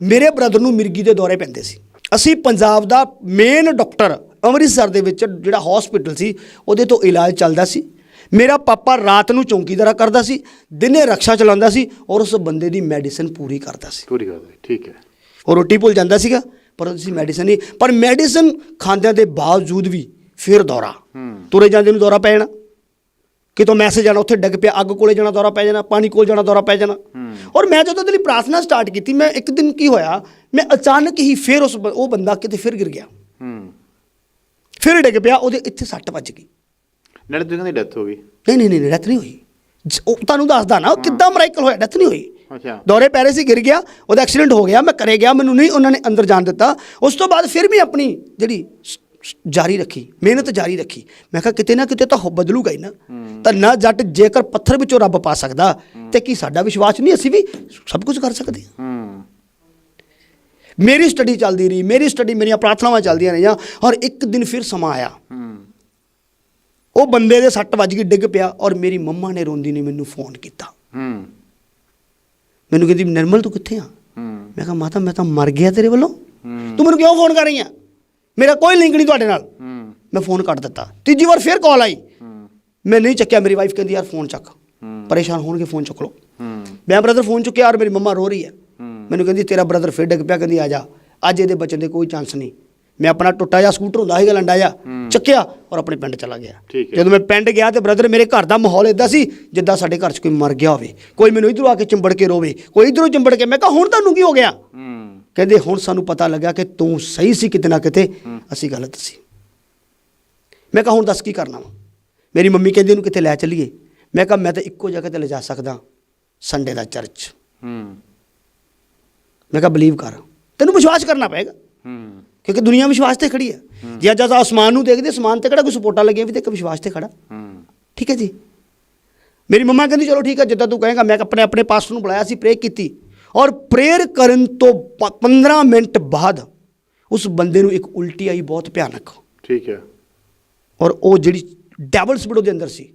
ਮੇਰੇ ਬ੍ਰਦਰ ਨੂੰ ਮਿਰਗੀ ਦੇ ਦੌਰੇ ਪੈਂਦੇ ਸੀ। ਅਸੀਂ ਪੰਜਾਬ ਦਾ ਮੇਨ ਡਾਕਟਰ ਅੰਮ੍ਰਿਤਸਰ ਦੇ ਵਿੱਚ ਜਿਹੜਾ ਹਸਪੀਟਲ ਸੀ ਉਹਦੇ ਤੋਂ ਇਲਾਜ ਚੱਲਦਾ ਸੀ। ਮੇਰਾ ਪਾਪਾ ਰਾਤ ਨੂੰ ਚੌਂਕੀਦਾਰਾ ਕਰਦਾ ਸੀ ਦਿਨੇ ਰਕਸ਼ਾ ਚਲਾਉਂਦਾ ਸੀ ਔਰ ਉਸ ਬੰਦੇ ਦੀ ਮੈਡੀਸਿਨ ਪੂਰੀ ਕਰਦਾ ਸੀ। ਪੂਰੀ ਹੈ ਠੀਕ ਹੈ। ਉਹ ਰੋਟੀ ਭੁੱਲ ਜਾਂਦਾ ਸੀਗਾ ਪਰ ਅਸੀਂ ਮੈਡੀਸਨ ਨਹੀਂ। ਪਰ ਮੈਡੀਸਨ ਖਾਂਦਿਆਂ ਦੇ ਬਾਵਜੂਦ ਵੀ ਫਿਰ ਦੌਰਾ। ਤੁਰੇ ਜਾਂਦੇ ਨੂੰ ਦੌਰਾ ਪੈ ਜਾਣਾ। ਕਿਤੋਂ ਮੈਸੇਜ ਆਣਾ ਉੱਥੇ ਡਿੱਗ ਪਿਆ ਅੱਗ ਕੋਲੇ ਜਾਣਾ ਦੌਰਾ ਪੈ ਜਾਣਾ ਪਾਣੀ ਕੋਲ ਜਾਣਾ ਦੌਰਾ ਪੈ ਜਾਣਾ। ਔਰ ਮੈਂ ਜਦੋਂ ਉਹਦੇ ਲਈ ਪ੍ਰਾਰਥਨਾ ਸਟਾਰਟ ਕੀਤੀ ਮੈਂ ਇੱਕ ਦਿਨ ਕੀ ਹੋਇਆ ਮੈਂ ਅਚਾਨਕ ਹੀ ਫਿਰ ਉਸ ਉਹ ਬੰਦਾ ਕਿਤੇ ਫਿਰ ਗਿਰ ਗਿਆ। ਹੂੰ। ਫਿਰ ਡਿੱਗ ਪਿਆ ਉਹਦੇ ਇੱਥੇ ਸੱਟ ਵੱਜ ਗਈ। ਨਾਲੇ ਤੁਸੀਂ ਕਹਿੰਦੇ ਡੈਥ ਹੋ ਗਈ? ਨਹੀਂ ਨਹੀਂ ਨਹੀਂ ਡੈਥ ਨਹੀਂ ਹੋਈ। ਉਹ ਤੁਹਾਨੂੰ ਦੱਸਦਾ ਨਾ ਉਹ ਕਿੱਦਾਂ ਮਰਾਈਕਲ ਹੋਇਆ ਡੈਥ ਨਹੀਂ ਹੋਈ। ਅੱਛਾ। ਦੌਰੇ ਪੈ ਰਹੇ ਸੀ ਗਿਰ ਗਿਆ ਉਹਦਾ ਐਕਸੀਡੈਂਟ ਹੋ ਗਿਆ ਮੈਂ ਕਰੇ ਗਿਆ ਮੈਨੂੰ ਨਹੀਂ ਉਹਨਾਂ ਨੇ ਅੰਦਰ ਜਾਣ ਦਿੱਤਾ। ਉਸ ਤੋਂ ਬਾਅਦ ਫਿਰ ਵੀ ਆਪਣੀ ਜਿਹੜੀ ਜਾਰੀ ਰੱਖੀ ਮਿਹਨਤ ਜਾਰੀ ਰੱਖੀ। ਮੈਂ ਕਿਹਾ ਕਿਤੇ ਨਾ ਕਿਤੇ ਤਾਂ ਬਦਲੂਗਾ ਹੀ ਨਾ। ਤਾਂ ਨਾ ਜੱਟ ਜੇਕਰ ਪੱਥਰ ਵਿੱਚੋਂ ਰੱਬ ਪਾ ਸਕਦਾ ਤੇ ਕੀ ਸਾਡਾ ਵਿਸ਼ਵਾਸ ਨਹੀਂ ਅਸੀਂ ਵੀ ਸਭ ਕੁਝ ਕਰ ਸਕਦੇ ਹਾਂ? ਮੇਰੀ ਸਟੱਡੀ ਚੱਲਦੀ ਰਹੀ ਮੇਰੀ ਸਟੱਡੀ ਮੇਰੀਆਂ ਪ੍ਰਾਰਥਨਾਵਾਂ ਚੱਲਦੀਆਂ ਰਹੀਆਂ ਔਰ ਇੱਕ ਦਿਨ ਫਿਰ ਸਮਾਂ ਆਇਆ। ਉਹ ਬੰਦੇ ਦੇ ਸੱਟ ਵੱਜ ਗਈ ਡਿੱਗ ਪਿਆ ਔਰ ਮੇਰੀ ਮੰਮਾ ਨੇ ਰੋਂਦੀ ਨੇ ਮੈਨੂੰ ਫੋਨ ਕੀਤਾ। ਮੈਨੂੰ ਕਹਿੰਦੀ ਨਿਰਮਲ ਤੂੰ ਕਿੱਥੇ ਆ? ਮੈਂ ਕਿਹਾ ਮਾਤਾ ਮੈਂ ਤਾਂ ਮਰ ਗਿਆ ਤੇਰੇ ਵੱਲੋਂ। ਤੂੰ ਮੈਨੂੰ ਕਿਉਂ ਫੋਨ ਕਰ ਰਹੀ ਆ? ਮੇਰਾ ਕੋਈ ਲਿੰਕ ਨਹੀਂ ਤੁਹਾਡੇ ਨਾਲ। ਮੈਂ ਫੋਨ ਕੱਟ ਦਿੱਤਾ। ਤੀਜੀ ਵਾਰ ਫਿਰ ਕਾਲ ਆਈ। ਮੈਂ ਨਹੀਂ ਚੱਕਿਆ ਮੇਰੀ ਵਾਈਫ ਕਹਿੰਦੀ ਯਾਰ ਫੋਨ ਚੱਕ। ਪਰੇਸ਼ਾਨ ਹੋਣਗੇ ਫੋਨ ਚੁੱਕ ਲਓ। ਮੈਂ ਬ੍ਰਦਰ ਫੋਨ ਚੁੱਕਿਆ ਔਰ ਮੇਰੀ ਮੰਮਾ ਰੋ ਰਹੀ ਹੈ। ਮੈਨੂੰ ਕਹਿੰਦੀ ਤੇਰਾ ਬ੍ਰਦਰ ਫਿਰ ਡਿੱਗ ਪਿਆ। ਕਹਿੰਦੀ ਆ ਜਾ। ਅੱਜ ਇਹਦੇ ਬਚਣ ਦੇ ਕੋਈ ਚਾਂਸ ਨਹੀਂ। ਮੈਂ ਆਪਣਾ ਟੁੱਟਾ ਜਿਹਾ ਸਕੂਟਰ ਹੁੰਦਾ ਸੀਗਾ ਲੰਡਾ ਜਿਹਾ ਚੱਕਿਆ ਔਰ ਆਪਣੇ ਪਿੰਡ ਚਲਾ ਗਿਆ। ਜਦੋਂ ਮੈਂ ਪਿੰਡ ਗਿਆ ਤੇ ਬ੍ਰਦਰ ਮੇਰੇ ਘਰ ਦਾ ਮਾਹੌਲ ਇਦਾਂ ਸੀ ਜਿੱਦਾਂ ਸਾਡੇ ਘਰ 'ਚ ਕੋਈ ਮਰ ਗਿਆ ਹੋਵੇ। ਕੋਈ ਮੈਨੂੰ ਇਧਰੋਂ ਆ ਕੇ ਚਿੰਬੜ ਕੇ ਰੋਵੇ। ਕੋਈ ਇਧਰੋਂ ਚਿੰਬੜ ਕੇ ਮੈਂ ਕਿਹਾ ਹੁਣ ਤੁਹਾਨੂੰ ਕੀ ਹੋ ਗਿਆ? ਕਹਿੰਦੇ ਹੁਣ ਸਾਨੂੰ ਪਤਾ ਲੱਗਾ ਕਿ ਤੂੰ ਸਹੀ ਸੀ ਕਿਤੇ ਨਾ ਕਿਤੇ ਅਸੀਂ ਗਲਤ ਸੀ। ਮੈਂ ਕਿਹਾ ਹੁਣ ਦੱਸ ਕੀ ਕਰਨਾ ਵਾ? ਮੇਰੀ ਮੰਮੀ ਕਹਿੰਦੀ ਇਹਨੂੰ ਕਿਤੇ ਲੈ ਚੱਲੀਏ। ਮੈਂ ਕਿਹਾ ਮੈਂ ਤਾਂ ਇੱਕੋ ਜਗ੍ਹਾ ਤੇ ਲਿਜਾ ਸਕਦਾ ਸੰਡੇ ਦਾ ਚਰਚ ਹੂੰ। ਮੈਂ ਕਿਹਾ ਬਲੀਵ ਕਰ। ਤੈਨੂੰ ਵਿਸ਼ਵਾਸ ਕਰਨਾ ਪਏਗਾ। ਹੂੰ। ਕਿਉਂਕਿ ਦੁਨੀਆ ਵਿਸ਼ਵਾਸ ਤੇ ਖੜੀ ਹੈ। ਜੇ ਅੱਜ ਆਪਾਂ ਅਸਮਾਨ ਨੂੰ ਦੇਖਦੇ ਅਸਮਾਨ ਤੇ ਕਿਹੜਾ ਕੋਈ ਸਪੋਰਟਾਂ ਲੱਗੀਆਂ ਵੀ ਤੇ ਇੱਕ ਵਿਸ਼ਵਾਸ ਤੇ ਖੜਾ। ਹੂੰ। ਠੀਕ ਹੈ ਜੀ? ਮੇਰੀ ਮੰਮਾ ਕਹਿੰਦੀ ਚਲੋ ਠੀਕ ਹੈ ਜਿੱਦਾਂ ਤੂੰ ਕਹੇਗਾ ਮੈਂ ਆਪਣੇ ਆਪਣੇ ਪਾਸਟਰ ਨੂੰ ਬੁਲਾਇਆ ਸੀ ਪ੍ਰੇ ਕੀਤੀ। ਔਰ ਪ੍ਰੇਅਰ ਕਰਨ ਤੋਂ ਪ- 15 ਮਿੰਟ ਬਾਅਦ ਉਸ ਬੰਦੇ ਨੂੰ ਇੱਕ ਉਲਟੀ ਆਈ ਬਹੁਤ ਭਿਆਨਕ। ਠੀਕ ਹੈ। ਔਰ ਉਹ ਜਿਹੜੀ ਡੈਵਲ ਸਪਿਰਿਟ ਉਹਦੇ ਅੰਦਰ ਸੀ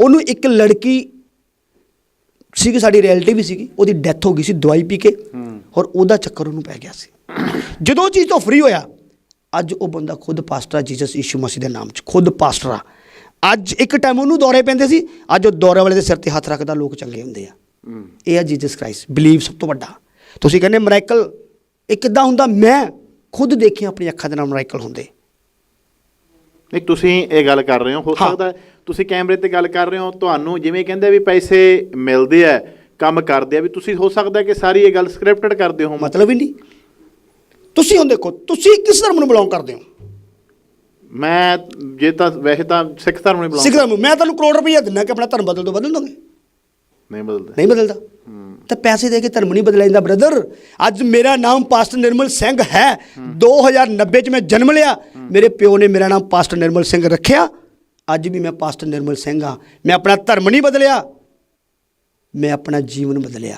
ਉਹਨੂੰ ਇੱਕ ਲੜਕੀ ਸੀਗੀ ਸਾਡੀ ਰਿਐਲਿਟੀ ਵੀ ਸੀਗੀ ਉਹਦੀ ਡੈਥ ਹੋ ਗਈ ਸੀ ਦਵਾਈ ਪੀ ਕੇ। ਔਰ ਉਹਦਾ ਚੱਕਰ ਉਹਨੂੰ ਪੈ ਗਿਆ ਸੀ। ਜਦੋਂ ਚੀਜ਼ ਤੋਂ ਫ੍ਰੀ ਹੋਇਆ ਅੱਜ ਉਹ ਬੰਦਾ ਖੁਦ ਪਾਸਟਰ ਜੀਸਸ ਯਿਸੂ ਮਸੀਹ ਦੇ ਨਾਮ 'ਚ ਖੁਦ ਪਾਸਟਰ ਆ। ਅੱਜ ਇੱਕ ਟਾਈਮ ਉਹਨੂੰ ਦੌਰੇ ਪੈਂਦੇ ਸੀ ਅੱਜ ਉਹ ਦੌਰੇ ਵਾਲੇ ਦੇ ਸਿਰ ਤੇ ਹੱਥ ਰੱਖਦਾ ਲੋਕ ਚੰਗੇ ਹੁੰਦੇ ਆ। ਇਹ ਆ ਜੀਸਸ ਕ੍ਰਾਈਸਟ ਬਲੀਵ ਸਭ ਤੋਂ ਵੱਡਾ। ਤੁਸੀਂ ਕਹਿੰਦੇ ਮਰਾਈਕਲ ਇਹ ਕਿੱਦਾਂ ਹੁੰਦਾ? ਮੈਂ ਖੁਦ ਦੇਖਿਆ ਆਪਣੀ ਅੱਖਾਂ ਦੇ ਨਾਲ ਮਰਾਈਕਲ ਹੁੰਦੇ। ਨਹੀਂ ਤੁਸੀਂ ਇਹ ਗੱਲ ਕਰ ਰਹੇ ਹੋ ਹੋ ਹਾਂ। ਸਕਦਾ ਹੈ ਤੁਸੀਂ ਕੈਮਰੇ ਤੇ ਗੱਲ ਕਰ ਰਹੇ ਹੋ ਤੁਹਾਨੂੰ ਜਿਵੇਂ ਕਹਿੰਦੇ ਵੀ ਪੈਸੇ ਮਿਲਦੇ ਆ ਕੰਮ ਕਰਦੇ ਆ ਵੀ ਤੁਸੀਂ ਹੋ ਸਕਦਾ ਹੈ ਕਿ ਸਾਰੀ ਇਹ ਗੱਲ ਸਕ੍ਰਿਪਟਡ ਕਰਦੇ ਹੋ। ਮਤਲਬ ਹੀ ਨਹੀਂ। ਤੁਸੀਂ ਹੁਣ ਦੇਖੋ ਤੁਸੀਂ ਕਿਸ ਧਰਮ ਨੂੰ ਬਿਲੋਂਗ ਕਰਦੇ ਹੋ? ਮੈਂ ਜੇ ਤਾਂ ਵੈਸੇ ਤਾਂ ਸਿੱਖ ਧਰਮ ਨੂੰ ਸਿੱਖ ਬਿਲੋਂਗ ਧਰਮ ਨੂੰ। ਮੈਂ ਤੁਹਾਨੂੰ ਕਰੋੜ ਰੁਪਈਆ ਦਿੰਦਾ ਕਿ ਆਪਣਾ ਧਰਮ ਬਦਲ ਦੋ ਬਦਲ ਦੋਗੇ? ਨਹੀਂ ਬਦਲਦਾ। ਨਹੀਂ ਬਦਲਦਾ। ਤਾਂ ਪੈਸੇ ਦੇ ਕੇ ਧਰਮ ਨਹੀਂ ਬਦਲਿਆ ਜਾਂਦਾ ਬ੍ਰਦਰ ਅੱਜ ਮੇਰਾ ਨਾਮ ਪਾਸਟਰ ਨਿਰਮਲ ਸਿੰਘ ਹੈ। 2090 ਚ ਮੈਂ ਜਨਮ ਲਿਆ। ਮੇਰੇ ਪਿਓ ਨੇ ਮੇਰਾ ਨਾਮ ਪਾਸਟਰ ਨਿਰਮਲ ਸਿੰਘ ਰੱਖਿਆ। ਅੱਜ ਵੀ ਮੈਂ ਪਾਸਟਰ ਨਿਰਮਲ ਸਿੰਘ ਹਾਂ। ਮੈਂ ਆਪਣਾ ਧਰਮ ਨਹੀਂ ਬਦਲਿਆ। ਮੈਂ ਆਪਣਾ ਜੀਵਨ ਬਦਲਿਆ।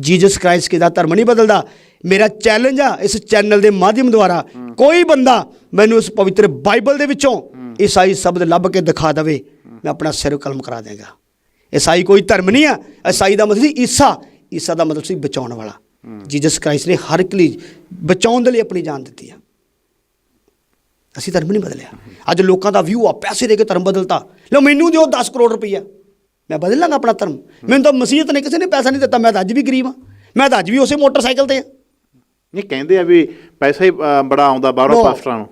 ਜੀਸਸ ਕ੍ਰਾਈਸਟ ਕਿਦਾ ਧਰਮ ਨਹੀਂ ਬਦਲਦਾ? ਮੇਰਾ ਚੈਲੰਜ ਆ ਇਸ ਚੈਨਲ ਦੇ ਮਾਧਿਅਮ ਦੁਆਰਾ। ਕੋਈ ਬੰਦਾ ਮੈਨੂੰ ਇਸ ਪਵਿੱਤਰ ਬਾਈਬਲ ਦੇ ਵਿੱਚੋਂ ਈਸਾਈ ਸ਼ਬਦ ਲੱਭ ਕੇ ਦਿਖਾ ਦੇਵੇ। ਮੈਂ ਆਪਣਾ ਸਿਰ ਕਲਮ ਕਰਾ ਦੇਗਾ ਈਸਾਈ ਕੋਈ ਧਰਮ ਨਹੀਂ ਆ। ਈਸਾਈ ਦਾ ਮਤਲਬ ਸੀ ਈਸਾ। ਈਸਾ ਦਾ ਮਤਲਬ ਸੀ ਬਚਾਉਣ ਵਾਲਾ। ਜੀਸਸ ਕ੍ਰਾਈਸਟ ਨੇ ਹਰ ਇੱਕ ਲਈ ਬਚਾਉਣ ਦੇ ਲਈ ਆਪਣੀ ਜਾਨ ਦਿੱਤੀ ਆ। ਅਸੀਂ ਧਰਮ ਨਹੀਂ ਬਦਲਿਆ। ਅੱਜ ਲੋਕਾਂ ਦਾ ਵਿਊ ਆ ਪੈਸੇ ਦੇ ਕੇ ਧਰਮ ਬਦਲਤਾ। ਲਓ ਮੈਨੂੰ ਦਿਓ 10 ਕਰੋੜ ਰੁਪਈਆ। ਮੈਂ ਬਦਲ ਲਾਂਗਾ ਆਪਣਾ ਧਰਮ। ਮੈਨੂੰ ਤਾਂ ਮਸੀਹਤ ਨੇ ਕਿਸੇ ਨੇ ਪੈਸਾ ਨਹੀਂ ਦਿੱਤਾ। ਮੈਂ ਤਾਂ ਅੱਜ ਵੀ ਗਰੀਬ ਆ। ਮੈਂ ਤਾਂ ਅੱਜ ਵੀ ਉਸੇ ਮੋਟਰਸਾਈਕਲ ਤੇ ਆ। ਨਹੀਂ ਕਹਿੰਦੇ ਆ ਵੀ ਪੈਸਾ ਹੀ ਬੜਾ ਆਉਂਦਾ ਬਾਹਰੋਂ. ਪਾਸਟਰਾਂ ਨੂੰ।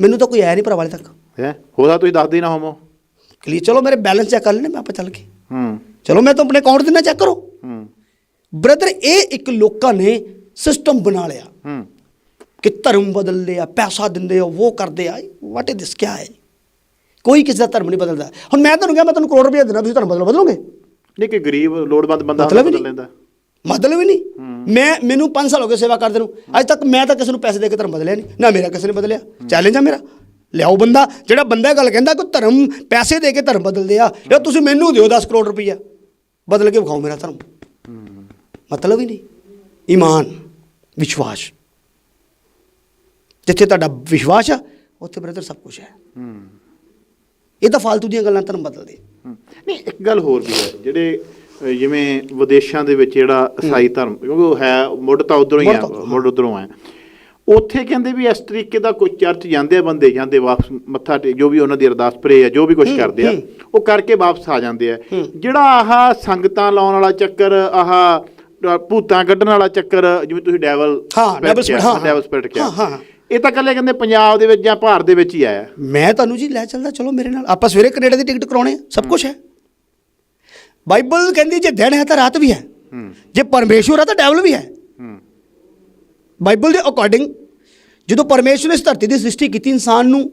ਮੈਨੂੰ ਤਾਂ ਕੋਈ ਆਇਆ ਨਹੀਂ ਭਰਾ ਵਾਲੇ ਤੱਕ। ਹੈ? ਹੋਦਾ ਤੁਸੀਂ ਦੱਸਦੇ ਨਾ ਹੋਮੋ ਕਲੀ ਚਲੋ ਮੇਰੇ ਬੈਲੈਂਸ ਚੈੱਕ ਕਰ ਲੈਣੇ ਮੈਂ ਆਪਾਂ ਚੱਲ ਕੇ। ਹੂੰ। ਚਲੋ ਮੈਂ ਤਾਂ ਆਪਣੇ ਅਕਾਊਂਟ ਦਿਨਾ ਚੈੱਕ ਕਰੋ। ਹੂੰ। ਬ੍ਰਦਰ ਇਹ ਇੱਕ ਲੋਕਾਂ ਨੇ ਸਿਸਟਮ ਬਣਾ ਲਿਆ। ਹੂੰ। ਕਿ ਧਰਮ ਬਦਲਦੇ ਆ ਪੈਸਾ ਦਿੰਦੇ ਆ ਉਹ ਕਰਦੇ ਆ। ਵਾਟ ਇਜ਼ ਦਿਸ ਕੀ ਹੈ? ਕੋਈ ਕਿਸੇ ਦਾ ਧਰਮ ਨਹੀਂ ਬਦਲਦਾ। ਹੁਣ ਮੈਂ ਤੁਹਾਨੂੰ ਕਿਹਾ ਮੈਂ ਤੁਹਾਨੂੰ ਕਰੋੜ ਰੁਪਏ ਦੇਣਾ ਤੁਸੀਂ ਧਰਮ ਬਦਲੋ ਬਦਲੋਗੇ? ਨਹੀਂ ਕਿ ਗਰੀਬ ਲੋੜਵੰਦ ਬੰਦਾ ਮਤਲਬ ਹੀ ਬਦਲ ਨਹੀਂ। ਲੈਂਦਾ। ਮਤਲਬ ਹੀ ਨਹੀਂ। ਮੈਂ ਮੈਨੂੰ 5 ਸਾਲ ਹੋ ਗਏ ਸੇਵਾ ਕਰਦੇ ਨੂੰ। ਅੱਜ ਤੱਕ ਮੈਂ ਤਾਂ ਕਿਸੇ ਨੂੰ ਪੈਸੇ ਦੇ ਕੇ ਧਰਮ ਬਦਲਿਆ ਨਹੀਂ। ਨਾ ਮੇਰਾ ਕਿਸੇ ਨੇ ਬਦਲਿਆ। ਚੈਲੰਜ ਆ ਮੇਰਾ। ਲਿਆਓ ਬੰਦਾ ਜਿਹੜਾ ਬੰਦਾ ਗੱਲ ਕਹਿੰਦਾ ਕਿ ਧਰਮ ਪੈਸੇ ਦੇ ਕੇ ਧਰਮ ਬਦਲਦੇ ਆ ਯਾ ਤੁਸੀਂ ਮੈਨੂੰ ਦਿਓ 10 ਕਰੋੜ ਰੁਪਈਆ। ਬਦਲ ਕੇ ਵਿਖਾਓ ਮੇਰਾ ਧਰਮ। ਮਤਲਬ ਹੀ ਨਹੀਂ। ਈਮਾਨ ਵਿਸ਼ਵਾਸ। ਜਿੱਥੇ ਤੁਹਾਡਾ ਵਿਸ਼ਵਾਸ ਆ ਉੱਥੇ ਬ੍ਰਦਰ ਸਭ ਕੁਝ ਹੈ। ਇਹ ਤਾਂ ਫालतू ਦੀਆਂ ਗੱਲਾਂ ਧਰਮ ਬਦਲਦੇ। ਨਹੀਂ ਇੱਕ ਗੱਲ ਹੋਰ ਵੀ ਹੈ ਜਿਹੜੇ ਜਿਵੇਂ ਵਿਦੇਸ਼ਾਂ ਦੇ ਵਿੱਚ ਜਿਹੜਾ ਈਸਾਈ ਧਰਮ ਕਿਉਂਕਿ ਉਹ ਹੈ ਮੁੱਢ ਤਾਂ ਉਧਰੋਂ ਹੀ ਆ ਮੁੱਢ ਉਧਰੋਂ ਆ। ਉੱਥੇ ਕਹਿੰਦੇ ਵੀ ਇਸ ਤਰੀਕੇ ਦਾ ਕੋਈ ਚਰਚ ਜਾਂਦੇ ਆ ਬੰਦੇ ਜਾਂਦੇ ਵਾਪਸ ਮੱਥਾ ਟੇ ਜੋ ਵੀ ਉਹਨਾਂ ਦੀ ਅਰਦਾਸ ਪ੍ਰੇ ਆ ਜੋ ਵੀ ਕੁਝ ਕਰਦੇ ਆ ਉਹ ਕਰਕੇ ਵਾਪਸ ਆ ਜਾਂਦੇ ਆ। ਜਿਹੜਾ ਆਹ ਸੰਗਤਾਂ ਲਾਉਣ ਵਾਲਾ ਚੱਕਰ ਆਹ ਭੂਤਾਂ ਕੱਢਣ ਵਾਲਾ ਚੱਕਰ ਜਿਵੇਂ ਤੁਸੀਂ ਡੈਵਲ ਹਾਂ, ਡੈਵਲ ਸਪਿਰਿਟ ਕਿਹਾ ਹਾਂ, ਹਾਂ। ਇਹ ਤਾਂ ਕੱਲੇ ਕਹਿੰਦੇ ਪੰਜਾਬ ਦੇ ਵਿੱਚ ਜਾਂ ਭਾਰਤ ਦੇ ਵਿੱਚ ਹੀ ਆਇਆ। ਮੈਂ ਤੁਹਾਨੂੰ ਜੀ ਲੈ ਚੱਲਦਾ ਚਲੋ ਮੇਰੇ ਨਾਲ ਆਪਾਂ ਸਵੇਰੇ ਕੈਨੇਡਾ ਦੀ ਟਿਕਟ ਕਰਾਉਣੇ ਸਭ ਕੁਝ ਹੈ। ਬਾਈਬਲ ਕਹਿੰਦੀ ਜੇ ਦਿਨ ਹੈ ਤਾਂ ਰਾਤ ਵੀ ਹੈ। ਜੇ ਪਰਮੇਸ਼ਵਰ ਹੈ ਤਾਂ ਡੈਵਲ ਵੀ ਹੂੰ। ਬਾਈਬਲ ਦੇ ਅਕੋਰਡਿੰਗ ਜਦੋਂ ਪਰਮੇਸ਼ਵਰ ਨੇ ਇਸ ਧਰਤੀ ਦੀ ਸ੍ਰਿਸ਼ਟੀ ਕੀਤੀ ਇਨਸਾਨ ਨੂੰ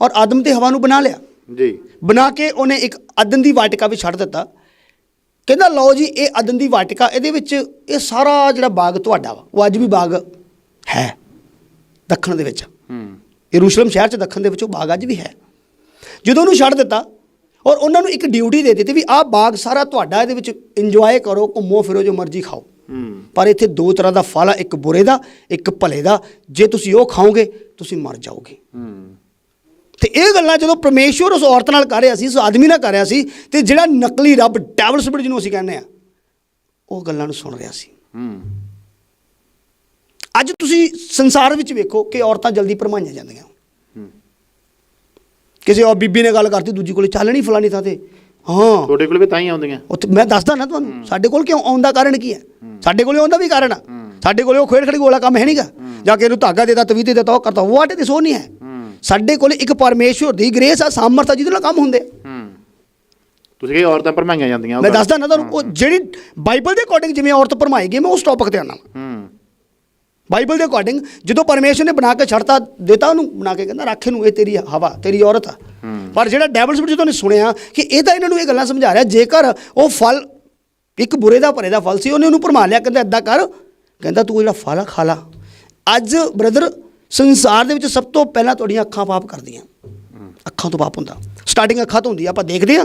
ਔਰ ਆਦਮ ਤੇ ਹਵਾ ਨੂੰ ਬਣਾ ਲਿਆ। ਜੀ। ਬਣਾ ਕੇ ਉਹਨੇ ਇੱਕ ਅਦਨ ਦੀ ਵਾਟਿਕਾ ਵੀ ਛੱਡ ਦਿੱਤਾ। ਕਹਿੰਦਾ ਲਓ ਜੀ ਇਹ ਅਦਨ ਦੀ ਵਾਟਿਕਾ ਇਹਦੇ ਵਿੱਚ ਇਹ ਸਾਰਾ ਜਿਹੜਾ ਬਾਗ ਤੁਹਾਡਾ ਵਾ ਉਹ ਅੱਜ ਵੀ ਬਾਗ ਹੈ ਦੱਖਣ ਦੇ ਵਿੱਚ। ਹੂੰ। ਯਰੂਸ਼ਲਮ ਸ਼ਹਿਰ ਚ ਦੱਖਣ ਦੇ ਵਿੱਚ ਉਹ ਬਾਗ ਅੱਜ ਵੀ ਹੈ। ਜਦੋਂ ਉਹਨੂੰ ਛੱਡ ਦਿੱਤਾ ਔਰ ਉਹਨਾਂ ਨੂੰ ਇੱਕ ਡਿਊਟੀ ਦੇ ਦਿੱਤੀ ਵੀ ਆਹ ਬਾਗ ਸਾਰਾ ਤੁਹਾਡਾ ਇਹਦੇ ਵਿੱਚ ਇੰਜੋਏ ਕਰੋ ਘੁੰਮੋ ਫਿਰੋ ਜੋ ਮਰਜ਼ੀ ਖਾਓ। ਪਰ ਇੱਥੇ ਦੋ ਤਰ੍ਹਾਂ ਦਾ ਫਲ ਆ ਇੱਕ ਬੁਰੇ ਦਾ ਇੱਕ ਭਲੇ ਦਾ। ਜੇ ਤੁਸੀਂ ਉਹ ਖਾਓਗੇ ਤੁਸੀਂ ਮਰ ਜਾਓਗੇ। ਤੇ ਇਹ ਗੱਲਾਂ ਜਦੋਂ ਪਰਮੇਸ਼ਵਰ ਉਸ ਔਰਤ ਨਾਲ ਕਰ ਰਿਹਾ ਸੀ ਉਸ ਆਦਮੀ ਨਾਲ ਕਰ ਰਿਹਾ ਸੀ ਤੇ ਜਿਹੜਾ ਨਕਲੀ ਰੱਬ ਡੈਵਲ ਸਪਿਰਿਟ ਜਿਹਨੂੰ ਅਸੀਂ ਕਹਿੰਦੇ ਆ ਉਹ ਗੱਲਾਂ ਨੂੰ ਸੁਣ ਰਿਹਾ ਸੀ। ਅੱਜ ਤੁਸੀਂ ਸੰਸਾਰ ਵਿੱਚ ਵੇਖੋ ਕਿ ਔਰਤਾਂ ਜਲਦੀ ਭਰਮਾਈਆਂ ਜਾਂਦੀਆਂ। ਕਿਸੇ ਔਰ ਬੀਬੀ ਨੇ ਗੱਲ ਕਰਤੀ ਦੂਜੀ ਕੋਲੇ ਚੱਲ ਨਹੀਂ ਫਲਾਣੀ ਥਾਂ ਤੇ। ਹਾਂ। ਤੁਹਾਡੇ ਕੋਲ ਵੀ ਤਾਂ ਹੀ ਆਉਂਦੀਆਂ। ਉੱਥੇ ਮੈਂ ਦੱਸਦਾ ਨਾ ਤੁਹਾਨੂੰ ਸਾਡੇ ਕੋਲ ਕਿਉਂ ਆਉਣ ਦਾ ਕਾਰਨ ਕੀ ਹੈ? ਸਾਡੇ ਕੋਲੇ ਆਉਣ ਦਾ ਵੀ ਕਾਰਨ ਆ। ਸਾਡੇ ਕੋਲੇ ਉਹ ਖੇਡ ਖੜੀ ਵਾਲਾ ਕੰਮ ਹੈ ਨਹੀਂਗਾ ਜਾ ਕੇ ਇਹਨੂੰ ਧਾਗਾ ਦੇਦਾ ਤਵੀ ਦੇ ਦਿੱਤਾ ਉਹ ਕਰਤਾ ਵਾਟ ਦਿਸ ਉਹ ਨਹੀਂ ਹੈ। ਸਾਡੇ ਕੋਲੇ ਇੱਕ ਪਰਮੇਸ਼ਵਰ ਦੀ ਗ੍ਰੇਸ ਆ ਸਾਮਰਥ ਜਿਹਦੇ ਨਾਲ ਕੰਮ ਹੁੰਦੇ ਤੁਸੀਂ ਕਹੇ ਔਰਤਾਂ ਭਰਮਾਈਆਂ ਜਾਂਦੀਆਂ ਉਹ ਮੈਂ ਗੱਲ। ਦੱਸਦਾ ਨਾ ਤੁਹਾਨੂੰ ਉਹ ਜਿਹੜੀ ਬਾਈਬਲ ਦੇ ਅਕੋਰਡਿੰਗ ਜਿਵੇਂ ਔਰਤ ਭਰਮਾਈ ਗਈ ਮੈਂ ਉਸ ਟੌਪਿਕ ਤੇ ਆਉਣਾ ਹੂੰ। ਬਾਈਬਲ ਦੇ ਅਕੋਰਡਿੰਗ ਜਦੋਂ ਪਰਮੇਸ਼ਰ ਨੇ ਬਣਾ ਕੇ ਛੱਡਤਾ ਦਿੱਤਾ ਉਹਨੂੰ ਬਣਾ ਕੇ ਕਹਿੰਦਾ ਰੱਖ ਇਹਨੂੰ ਇਹ ਤੇਰੀ ਹਵਾ ਤੇਰੀ ਔਰਤ ਆ। ਪਰ ਜਿਹੜਾ ਡੈਵਲ ਸਪਿਰਿਟ ਜਦੋਂ ਨੇ ਸੁਣਿਆ ਕਿ ਇਹ ਤਾਂ ਇਹਨਾਂ ਨੂੰ ਇਹ ਗੱਲਾਂ ਸਮਝਾ ਰਿਹਾ ਜੇਕਰ ਉਹ ਫਲ ਇੱਕ ਬੁਰੇ ਦਾ ਭਰੇ ਦਾ ਫਲ ਸੀ ਉਹਨੇ ਉਹਨੂੰ ਭਰਮਾ ਲਿਆ ਕਹਿੰਦਾ ਏਦਾਂ ਕਰ। ਕਹਿੰਦਾ ਤੂੰ ਜਿਹੜਾ ਫਲ ਖਾ ਲਾ। ਅੱਜ ਬ੍ਰਦਰ ਸੰਸਾਰ ਦੇ ਵਿੱਚ ਸਭ ਤੋਂ ਪਹਿਲਾਂ ਤੁਹਾਡੀਆਂ ਅੱਖਾਂ ਪਾਪ ਕਰਦੀਆਂ। ਅੱਖਾਂ ਤੋਂ ਪਾਪ ਹੁੰਦਾ। ਸਟਾਰਟਿੰਗ ਅੱਖਾਂ ਤੋਂ ਹੁੰਦੀ ਆ ਆਪਾਂ ਦੇਖਦੇ ਆ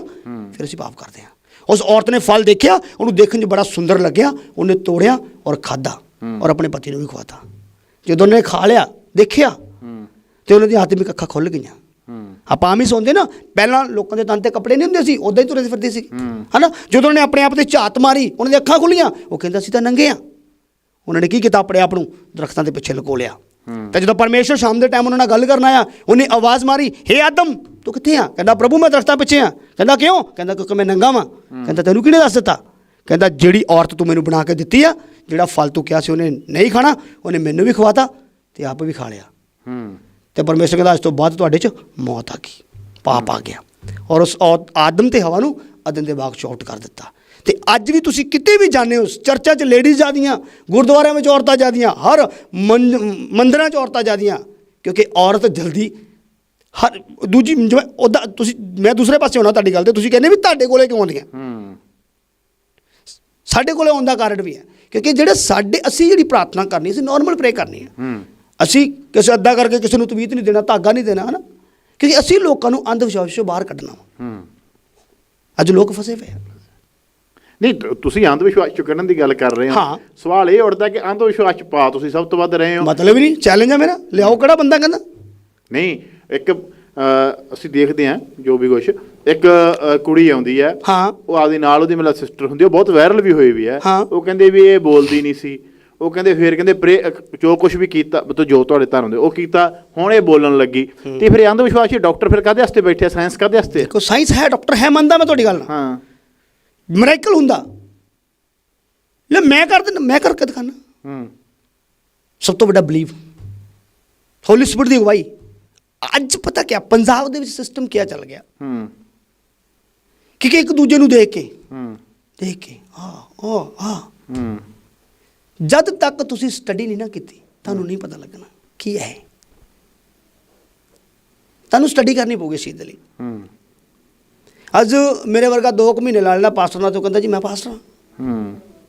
ਫਿਰ ਅਸੀਂ ਪਾਪ ਕਰਦੇ ਆ। ਉਸ ਔਰਤ ਨੇ ਫਲ ਦੇਖਿਆ ਉਹਨੂੰ ਦੇਖਣ 'ਚ ਬੜਾ ਸੁੰਦਰ ਲੱਗਿਆ ਉਹਨੇ ਤੋੜਿਆ ਔਰ ਖਾਦਾ ਔਰ ਆਪਣੇ ਪਤੀ ਨੂੰ ਵੀ ਖਵਾਤਾ। ਜਦੋਂ ਉਹਨੇ ਖਾ ਲਿਆ ਦੇਖਿਆ ਹੂੰ। ਤੇ ਉਹਨਾਂ ਦੀ ਆਤਮਿਕ ਅੱਖਾਂ ਖੁੱਲ ਗਈਆਂ। ਹੂੰ। ਆਪਾਂ ਆਮ ਹੀ ਸੌਂਦੇ ਨਾ ਪਹਿਲਾਂ ਲੋਕਾਂ ਦੇ ਤਨ ਤੇ ਕੱਪੜੇ ਨਹੀਂ ਹੁੰਦੇ ਸੀ ਉਦਾਂ ਹੀ ਤੁਰੇ ਫਿਰਦੇ ਸੀ। ਹੂੰ। ਹਨਾ? ਜਦੋਂ ਉਹਨੇ ਆਪਣੇ ਆਪ ਤੇ ਝਾਤ ਮਾਰੀ ਉਹਨਾਂ ਦੀਆਂ ਅੱਖਾਂ ਖੁੱਲੀਆਂ ਉਹ ਕਹਿੰਦਾ ਸੀ ਤਾਂ ਨੰਗੇ ਆ। ਉਹਨਾਂ ਨੇ ਕੀ ਕੀਤਾ? ਆਪਣੇ ਆਪ ਨੂੰ ਦਰਖਤਾਂ ਦੇ ਪਿੱਛੇ ਲੁਕੋ ਲਿਆ। ਤੇ ਜਦੋਂ ਪਰਮੇਸ਼ਰ ਸ਼ਾਮ ਦੇ ਟਾਈਮ ਉਹਨਾਂ ਨਾਲ ਗੱਲ ਕਰਨ ਆਇਆ ਉਹਨੇ ਆਵਾਜ਼ ਮਾਰੀ ਹੇ ਆਦਮ ਤੂੰ ਕਿੱਥੇ ਆ? ਕਹਿੰਦਾ ਪ੍ਰਭੂ ਮੈਂ ਦਰਖਤਾਂ ਪਿੱਛੇ ਆ। ਕਹਿੰਦਾ ਕਿਉਂ? ਕਹਿੰਦਾ ਕਿਉਂਕਿ ਮੈਂ ਨੰਗਾ ਵਾਂ। ਕਹਿੰਦਾ ਤੈਨੂੰ ਕਿਹਨੇ ਦੱਸ ਦਿੱਤਾ? ਕਹਿੰਦਾ ਜਿਹੜੀ ਔਰਤ ਤੂੰ ਮੈਨੂੰ ਬਣਾ ਕੇ ਦਿੱਤੀ ਆ ਜਿਹੜਾ ਤੂੰ ਕਿਹਾ ਸੀ ਉਹਨੇ ਨਹੀਂ ਖਾਣਾ ਉਹਨੇ ਮੈਨੂੰ ਵੀ ਖਵਾਤਾ ਤੇ ਆਪ ਵੀ ਖਾ ਲਿਆ। ਹੂੰ। ਤੇ ਪਰਮੇਸ਼ਰ ਕਹਿੰਦਾ ਅੱਜ ਤੋਂ ਬਾਅਦ ਤੁਹਾਡੇ 'ਚ ਮੌਤ ਆ ਗਈ ਪਾਪ ਆ ਗਿਆ। ਔਰ ਉਸ ਆਦਮ ਤੇ ਹਵਾ ਨੂੰ ਅਦਨ ਦੇ ਬਾਗ 'ਚ ਆਊਟ ਕਰ ਦਿੱਤਾ। ਤੇ ਅੱਜ ਵੀ ਤੁਸੀਂ ਕਿਤੇ ਵੀ ਜਾਂਦੇ ਹੋ ਚਰਚਾ 'ਚ ਲੇਡੀਜ਼ ਜਾਂਦੀਆਂ ਗੁਰਦੁਆਰਿਆਂ ਵਿੱਚ ਔਰਤਾਂ ਜਾਂਦੀਆਂ ਹਰ ਮੰਦਿਰਾਂ 'ਚ ਔਰਤਾਂ ਜਾਂਦੀਆਂ ਕਿਉਂਕਿ ਔਰਤ ਜਲਦੀ ਹਰ ਦੂਜੀ ਜਿਵੇਂ ਉਹਦਾ ਤੁਸੀਂ ਮੈਂ ਦੂਸਰੇ ਪਾਸੇ ਹੋਣਾ ਤੁਹਾਡੀ ਗੱਲ ਤੇ ਤੁਸੀਂ ਕਹਿੰਦੇ ਵੀ ਤੁਹਾਡੇ ਕੋਲੇ ਕਿਉਂ ਆਉਂਦੀਆਂ? ਹੂੰ। ਸਾਡੇ ਕੋਲੇ ਆਉਣ ਦਾ ਕਾਰਨ ਵੀ ਹੈ। ਕਿਉਂਕਿ ਜਿਹੜੇ ਸਾਡੇ ਅਸੀਂ ਜਿਹੜੀ ਪ੍ਰਾਰਥਨਾ ਕਰਨੀ ਅਸੀਂ ਨਾਰਮਲ ਪ੍ਰੇ ਕਰਨੀ ਹੈ। ਅਸੀਂ ਕਿਸੇ ਅੱਧਾ ਕਰਕੇ ਕਿਸੇ ਨੂੰ ਤਵੀਤ ਨਹੀਂ ਦੇਣਾ ਧਾਗਾ ਨਹੀਂ ਦੇਣਾ ਹਨਾ? ਕਿਉਂਕਿ ਅਸੀਂ ਲੋਕਾਂ ਨੂੰ ਅੰਧ ਵਿਸ਼ਵਾਸ ਤੋਂ ਬਾਹਰ ਕੱਢਣਾ ਅੱਜ ਲੋਕ ਫਸੇ ਪਏ ਨਹੀਂ ਤੁਸੀਂ ਅੰਧ ਵਿਸ਼ਵਾਸ ਚ ਕੱਢਣ ਦੀ ਗੱਲ ਕਰ ਰਹੇ ਹੋ। ਸਵਾਲ ਇਹ ਉੱਠਦਾ ਕਿ ਅੰਧ ਵਿਸ਼ਵਾਸ ਚ ਪਾ ਤੁਸੀਂ ਸਭ ਤੋਂ ਵੱਧ ਰਹੇ ਹੋ? ਮਤਲਬ ਨਹੀਂ ਚੈਲੰਜ ਆ ਮੇਰਾ। ਲਿਆਓ ਕਿਹੜਾ ਬੰਦਾ ਕਹਿੰਦਾ। ਨਹੀਂ ਇੱਕ ਅਸੀਂ ਦੇਖਦੇ ਹਾਂ ਜੋ ਵੀ ਕੁਛ। ਇੱਕ ਅ, ਕੁੜੀ ਆਉਂਦੀ ਹੈ। ਹਾਂ। ਉਹ ਆਪਦੀ ਨਾਲ ਉਹਦੀ ਮਤਲਬ ਸਿਸਟਰ ਹੁੰਦੀ ਹੈ, ਉਹ ਬਹੁਤ ਵਾਇਰਲ ਵੀ ਹੋਈ ਵੀ ਹੈ। ਹਾਂ। ਉਹ ਕਹਿੰਦੇ ਵੀ ਇਹ ਬੋਲਦੀ ਨਹੀਂ ਸੀ। ਉਹ ਕਹਿੰਦੇ ਫਿਰ ਕਹਿੰਦੇ ਪ੍ਰੇ ਅ, ਜੋ ਕੁਝ ਵੀ ਕੀਤਾ ਮਤਲਬ ਜੋ ਤੁਹਾਡੇ ਧਰਮ ਦੇ ਉਹ ਕੀਤਾ ਹੁਣ ਇਹ ਬੋਲਣ ਲੱਗੀ। ਤੇ ਫਿਰ ਇਹ ਅੰਧ ਵਿਸ਼ਵਾਸੀ ਡਾਕਟਰ ਫਿਰ ਕਾਹਦੇ ਵਾਸਤੇ ਬੈਠੇ ਸਾਇੰਸ ਕਾਹਦੇ ਵਾਸਤੇ? ਦੇਖੋ ਸਾਇੰਸ ਹੈ ਡਾਕਟਰ ਹੈ ਮੰਨਦਾ ਮੈਂ ਤੁਹਾਡੀ ਗੱਲ ਨਾਲ। ਹਾਂ। ਮੈਰੀਕਲ ਹੁੰਦਾ। ਲੈ ਮੈਂ ਕਰ ਦਿੰਦਾ ਮੈਂ ਕਰਕੇ ਦਿਖਾਣਾ ਹੂੰ। ਸਭ ਤੋਂ ਵੱਡਾ ਬਲੀਵ ਹੋਲੀ ਸਪਿਰਿਟ ਦੀ ਅਗਵਾਈ। ਅੱਜ ਪਤਾ ਕਿਆ ਪੰਜਾਬ ਦੇ ਵਿੱਚ ਸਿਸਟਮ ਕਿਆ ਚੱਲ ਗਿਆ? ਹੂੰ। ਕਿ ਇੱਕ ਦੂਜੇ ਨੂੰ ਦੇਖ ਕੇ? ਹੂੰ। ਦੇਖ ਕੇ। ਆ ਆ ਆ। ਹੂੰ। ਜਦ ਤੱਕ ਤੁਸੀਂ ਸਟੱਡੀ ਨਹੀਂ ਨਾ ਕੀਤੀ ਤੁਹਾਨੂੰ ਨਹੀਂ ਪਤਾ ਲੱਗਣਾ ਕੀ ਹੈ। ਤੁਹਾਨੂੰ ਸਟੱਡੀ ਕਰਨੀ ਪਊਗੀ ਇਸ ਚੀਜ਼ ਦੇ ਲਈ। ਹੂੰ। ਅੱਜ ਮੇਰੇ ਵਰਗਾ 2 ਮਹੀਨੇ ਲਾ ਲੈਣਾ ਪਾਸਟਰ ਨਾਲ ਤੋਂ ਕਹਿੰਦਾ ਜੀ ਮੈਂ ਪਾਸਟਰ ਹਾਂ। ਹੂੰ।